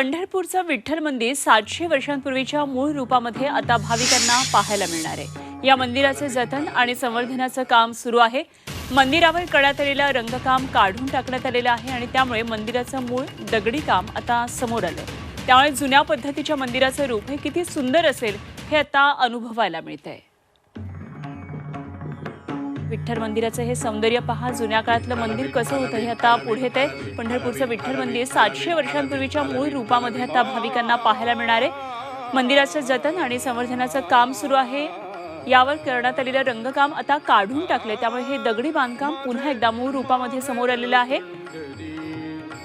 पंढरपूरचं विठ्ठल मंदिर सातशे वर्षांपूर्वीच्या मूळ रूपामध्ये आता भाविकांना पाहायला मिळणार आहे. या मंदिराचे जतन आणि संवर्धनाचं काम सुरू आहे. मंदिरावर करण्यात आलेलं रंगकाम काढून टाकण्यात आलेलं आहे आणि त्यामुळे मंदिराचं मूळ दगडी काम आता समोर आलं त्यामुळे जुन्या पद्धतीच्या मंदिराचं रूप हे किती सुंदर असेल हे आता अनुभवायला मिळतंय. विठ्ठल मंदिराचं हे सौंदर्य पहा. जुन्या काळातलं मंदिर कसं होतं हे आता पुढे ते पंढरपूरचं विठ्ठल मंदिर सातशे वर्षांपूर्वीच्या मूळ रूपामध्ये आता भाविकांना पाहायला मिळणार आहे. मंदिराचं जतन आणि संवर्धनाचं काम सुरू आहे. यावर करण्यात आलेलं रंगकाम आता काढून टाकले त्यामुळे हे दगडी बांधकाम पुन्हा एकदा मूळ रूपामध्ये समोर आलेलं आहे.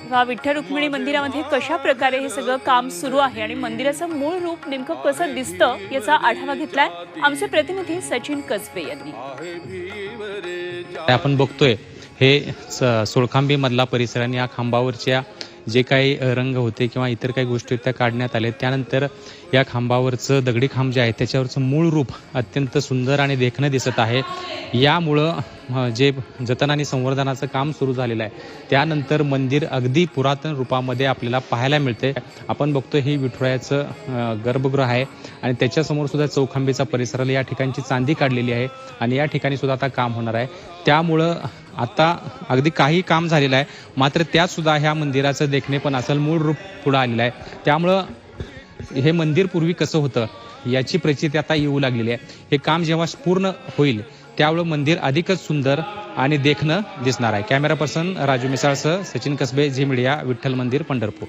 वा विठ्ठल रुक्मिणी मंदिरामध्ये कशा प्रकारे हे सगळं काम सुरू आहे आणि मंदिराचं मूळ रूप नेमकं कसं दिसतं याचा आढावा घेतलाय आमचे प्रतिनिधी सचिन कसबे यांनी. आपण बघतोय हे स- सोळखांबी मधला परिसर आणि या खांबावरच्या जे काही रंग होते किंवा इतर काही गोष्टी त्या काढण्यात आले त्यानंतर या खांबावरचं दगडी खांब जे आहे त्याच्यावरचं मूळ रूप अत्यंत सुंदर आणि देखणं दिसत आहे. यामुळं जे जतन आणि संवर्धनाचं काम सुरू झालेलं आहे त्यानंतर मंदिर अगदी पुरातन रूपामध्ये आपल्याला पाहायला मिळते आपण बघतो हे विठुरायाचं गर्भगृह आहे आणि त्याच्यासमोर सुद्धा चौखांबीचा परिसर या ठिकाणची चांदी काढलेली आहे आणि या ठिकाणी सुद्धा आता काम होणार आहे. त्यामुळं आता अगदी काही काम झालेलं आहे मात्र त्यातसुद्धा ह्या मंदिराचं देखणे पण असेल मूळ रूप पुढं आलेलं आहे. त्यामुळं हे मंदिर पूर्वी कसं होतं याची प्रचिती आता येऊ लागलेली आहे. हे काम जेव्हा पूर्ण होईल त्यामुळं मंदिर अधिकच सुंदर आणि देखणं दिसणार आहे. कॅमेरा पर्सन राजू मिसाळसह सचिन कसबे झिमडिया विठ्ठल मंदिर पंढरपूर.